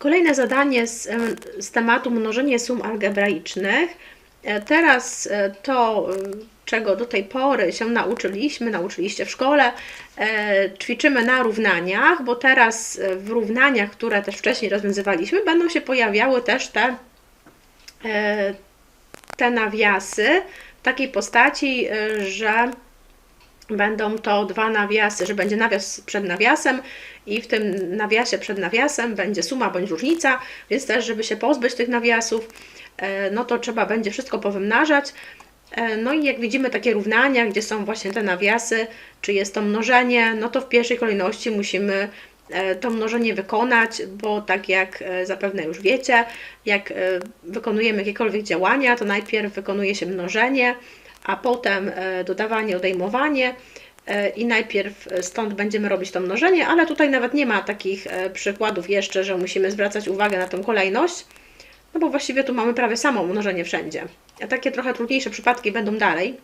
Kolejne zadanie z, em, z tematu mnożenie sum algebraicznych. E, Teraz e, to, e, czego do tej pory się nauczyliśmy, nauczyliście w szkole, e, ćwiczymy na równaniach, bo teraz e, w równaniach, które też wcześniej rozwiązywaliśmy, będą się pojawiały też te, e, te nawiasy w takiej postaci, e, że będą to dwa nawiasy, że będzie nawias przed nawiasem i w tym nawiasie przed nawiasem będzie suma bądź różnica, więc też, żeby się pozbyć tych nawiasów, e, no to trzeba będzie wszystko powymnażać. E, No i jak widzimy takie równania, gdzie są właśnie te nawiasy, czy jest to mnożenie, no to w pierwszej kolejności musimy e, to mnożenie wykonać, bo tak jak zapewne już wiecie, jak wykonujemy jakiekolwiek działania, to najpierw wykonuje się mnożenie, a potem e, dodawanie, odejmowanie e, i najpierw stąd będziemy robić to mnożenie, ale tutaj nawet nie ma takich e, przykładów jeszcze, że musimy zwracać uwagę na tą kolejność, no bo właściwie tu mamy prawie samo mnożenie wszędzie. A takie trochę trudniejsze przypadki będą dalej.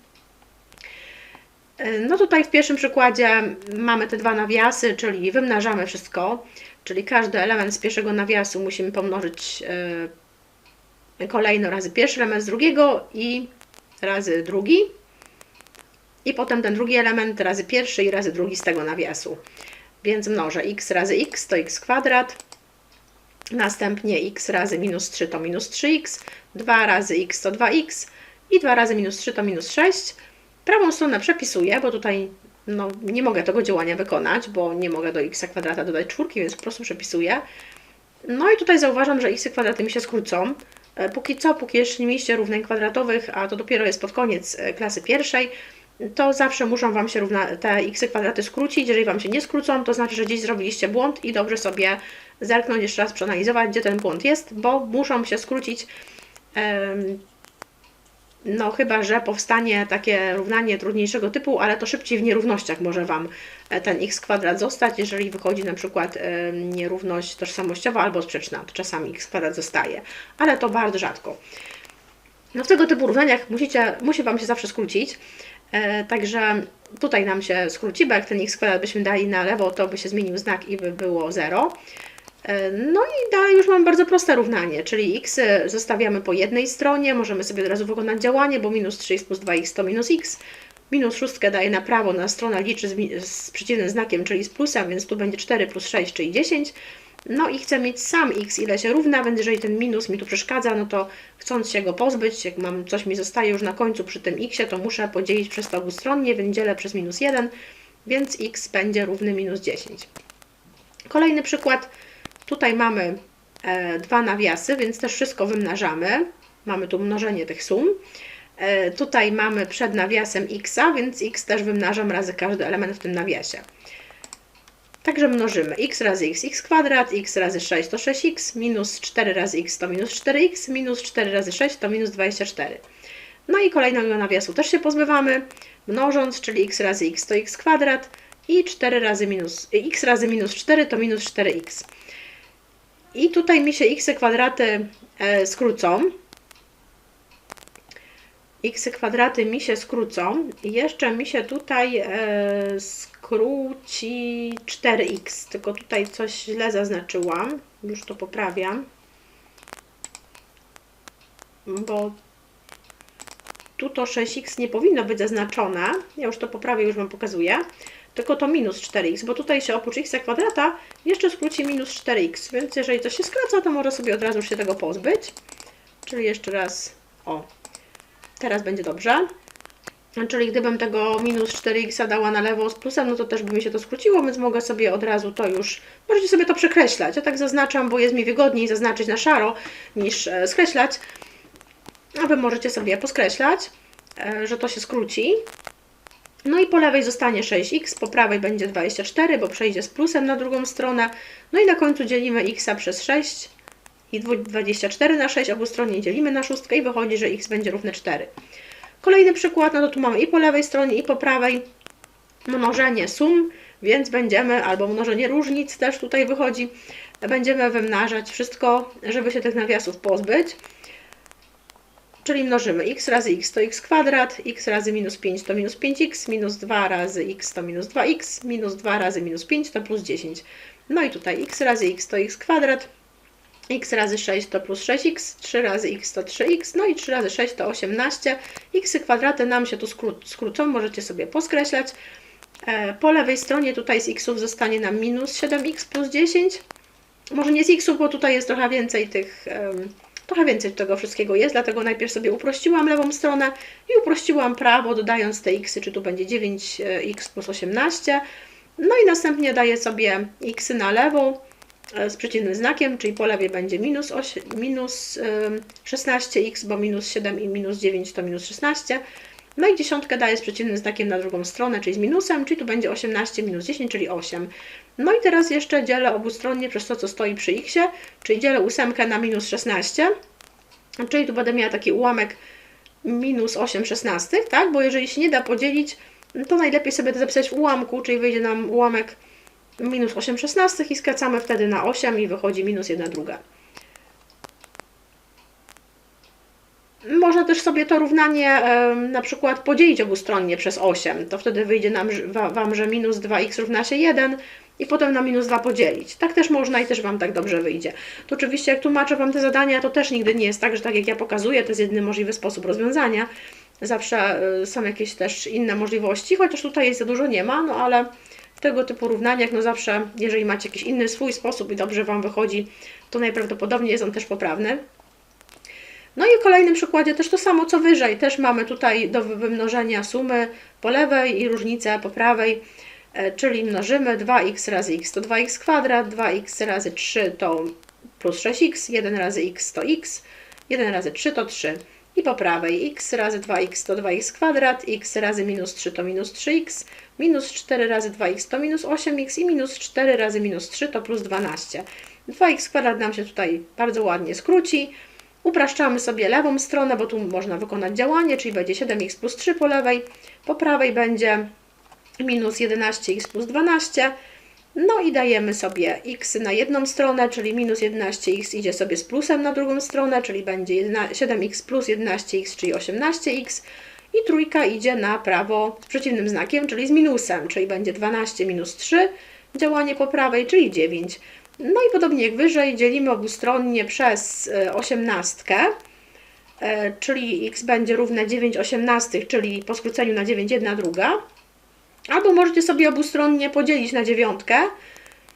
E, No tutaj w pierwszym przykładzie mamy te dwa nawiasy, czyli wymnażamy wszystko, czyli każdy element z pierwszego nawiasu musimy pomnożyć e, kolejno razy pierwszy element z drugiego i razy drugi. I potem ten drugi element razy pierwszy i razy drugi z tego nawiasu. Więc mnożę x razy x to x kwadrat. Następnie x razy minus 3 to minus 3x. 2 razy x to 2x. I 2 razy minus 3 to minus 6. Prawą stronę przepisuję, bo tutaj no, nie mogę tego działania wykonać, bo nie mogę do x kwadrata dodać czwórki, więc po prostu przepisuję. No i tutaj zauważam, że x kwadraty mi się skrócą. E, Póki co, póki jeszcze nie mieliście równań kwadratowych, a to dopiero jest pod koniec e, klasy pierwszej, to zawsze muszą Wam się równa, te x kwadraty skrócić. Jeżeli Wam się nie skrócą, to znaczy, że gdzieś zrobiliście błąd i dobrze sobie zerknąć jeszcze raz, przeanalizować, gdzie ten błąd jest, bo muszą się skrócić. em, no, chyba że powstanie takie równanie trudniejszego typu, ale to szybciej w nierównościach może Wam e, ten x kwadrat zostać, jeżeli wychodzi na przykład e, nierówność tożsamościowa albo sprzeczna, to czasami x kwadrat zostaje, ale to bardzo rzadko. No w tego typu równaniach musicie, musi Wam się zawsze skrócić, e, także tutaj nam się skróci, bo jak ten x kwadrat byśmy dali na lewo, to by się zmienił znak i by było 0. E, No i dalej już mam bardzo proste równanie, czyli x zostawiamy po jednej stronie, możemy sobie od razu wykonać działanie, bo minus 3x plus 2x to minus x. Minus 6 daje na prawo, na stronę liczy z, z przeciwnym znakiem, czyli z plusem, więc tu będzie 4 plus 6, czyli 10. No i chcę mieć sam x, ile się równa, więc jeżeli ten minus mi tu przeszkadza, no to chcąc się go pozbyć, jak mam coś mi zostaje już na końcu przy tym x, to muszę podzielić przez to obustronnie, więc dzielę przez minus 1, więc x będzie równy minus 10. Kolejny przykład. Tutaj mamy e, dwa nawiasy, więc też wszystko wymnażamy. Mamy tu mnożenie tych sum. E, tutaj mamy przed nawiasem x, więc x też wymnażam razy każdy element w tym nawiasie. Także mnożymy x razy x, x kwadrat, x razy 6 to 6x, minus 4 razy x to minus 4x, minus 4 razy 6 to minus 24. No i kolejnego nawiasu też się pozbywamy, mnożąc, czyli x razy x to x kwadrat i 4 razy minus, x razy minus 4 to minus 4x. I tutaj mi się x kwadraty e, skrócą. x kwadraty mi się skrócą. I jeszcze mi się tutaj e, skróci 4x, tylko tutaj coś źle zaznaczyłam, już to poprawiam, bo tu to 6x nie powinno być zaznaczone, ja już to poprawię, już Wam pokazuję, tylko to minus 4x, bo tutaj się oprócz x kwadrata jeszcze skróci minus 4x, więc jeżeli coś się skraca, to może sobie od razu się tego pozbyć. Czyli jeszcze raz, o, teraz będzie dobrze. Czyli gdybym tego minus 4x dała na lewo z plusem, no to też by mi się to skróciło, więc mogę sobie od razu to już, możecie sobie to przekreślać. Ja tak zaznaczam, bo jest mi wygodniej zaznaczyć na szaro niż e, skreślać. A Wy możecie sobie poskreślać, e, że to się skróci. No i po lewej zostanie 6x, po prawej będzie 24, bo przejdzie z plusem na drugą stronę. No i na końcu dzielimy x przez 6 i dwu- 24 na 6 obustronnie dzielimy na szóstkę i wychodzi, że x będzie równe 4. Kolejny przykład, no to tu mamy i po lewej stronie i po prawej mnożenie sum, więc będziemy, albo mnożenie różnic też tutaj wychodzi, będziemy wymnażać wszystko, żeby się tych nawiasów pozbyć. Czyli mnożymy x razy x to x kwadrat, x razy minus 5 to minus 5x, minus 2 razy x to minus 2x, minus 2 razy minus 5 to plus 10. No i tutaj x razy x to x kwadrat, x razy 6 to plus 6x, 3 razy x to 3x, no i 3 razy 6 to 18. x kwadraty nam się tu skró skrócą, możecie sobie poskreślać. E, po lewej stronie tutaj z xów zostanie nam minus 7x plus 10. Może nie z xów, bo tutaj jest trochę więcej tych, trochę więcej tego wszystkiego jest, dlatego najpierw sobie uprościłam lewą stronę i uprościłam prawo, dodając te xy, czy tu będzie 9x plus 18. No i następnie daję sobie x na lewą e, z przeciwnym znakiem, czyli po lewej będzie minus, 8, minus 16x, bo minus 7 i minus 9 to minus 16. No i dziesiątkę daję z przeciwnym znakiem na drugą stronę, czyli z minusem, czyli tu będzie 18 minus 10, czyli 8. No i teraz jeszcze dzielę obustronnie przez to, co stoi przy x, czyli dzielę ósemkę na minus 16, czyli tu będę miała taki ułamek minus 8 szesnastych, tak? Bo jeżeli się nie da podzielić, to najlepiej sobie to zapisać w ułamku, czyli wyjdzie nam ułamek minus 8 szesnastych i skracamy wtedy na 8 i wychodzi minus 1 druga. Można też sobie to równanie na przykład podzielić obustronnie przez 8. To wtedy wyjdzie nam, Wam, że minus 2x równa się 1 i potem na minus 2 podzielić. Tak też można i też Wam tak dobrze wyjdzie. To oczywiście jak tłumaczę Wam te zadania, to też nigdy nie jest tak, że tak jak ja pokazuję, to jest jedyny możliwy sposób rozwiązania. Zawsze y, są jakieś też inne możliwości, chociaż tutaj jest za dużo nie ma, no ale w tego typu równaniach, no zawsze, jeżeli macie jakiś inny swój sposób i dobrze Wam wychodzi, to najprawdopodobniej jest on też poprawny. No i w kolejnym przykładzie też to samo co wyżej. Też mamy tutaj do wymnożenia sumy po lewej i różnicę po prawej, e, czyli mnożymy 2x razy x to 2x kwadrat, 2x razy 3 to plus 6x, 1 razy x to x, 1 razy 3 to 3. I po prawej x razy 2x to 2x kwadrat, x razy minus 3 to minus 3x, minus 4 razy 2x to minus 8x i minus 4 razy minus 3 to plus 12. 2x kwadrat nam się tutaj bardzo ładnie skróci. Upraszczamy sobie lewą stronę, bo tu można wykonać działanie, czyli będzie 7x plus 3 po lewej, po prawej będzie minus 11x plus 12, no i dajemy sobie x na jedną stronę, czyli minus 11x idzie sobie z plusem na drugą stronę, czyli będzie 7x plus 11x, czyli 18x. I trójka idzie na prawo z przeciwnym znakiem, czyli z minusem, czyli będzie 12 minus 3, działanie po prawej, czyli 9. No i podobnie jak wyżej, dzielimy obustronnie przez 18, e, czyli x będzie równe 9 osiemnastych, czyli po skróceniu na 9 jedna druga. Albo możecie sobie obustronnie podzielić na dziewiątkę,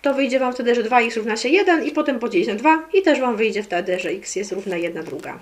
to wyjdzie Wam wtedy, że 2x równa się 1 i potem podzielić na 2 i też Wam wyjdzie wtedy, że x jest równe 1 druga.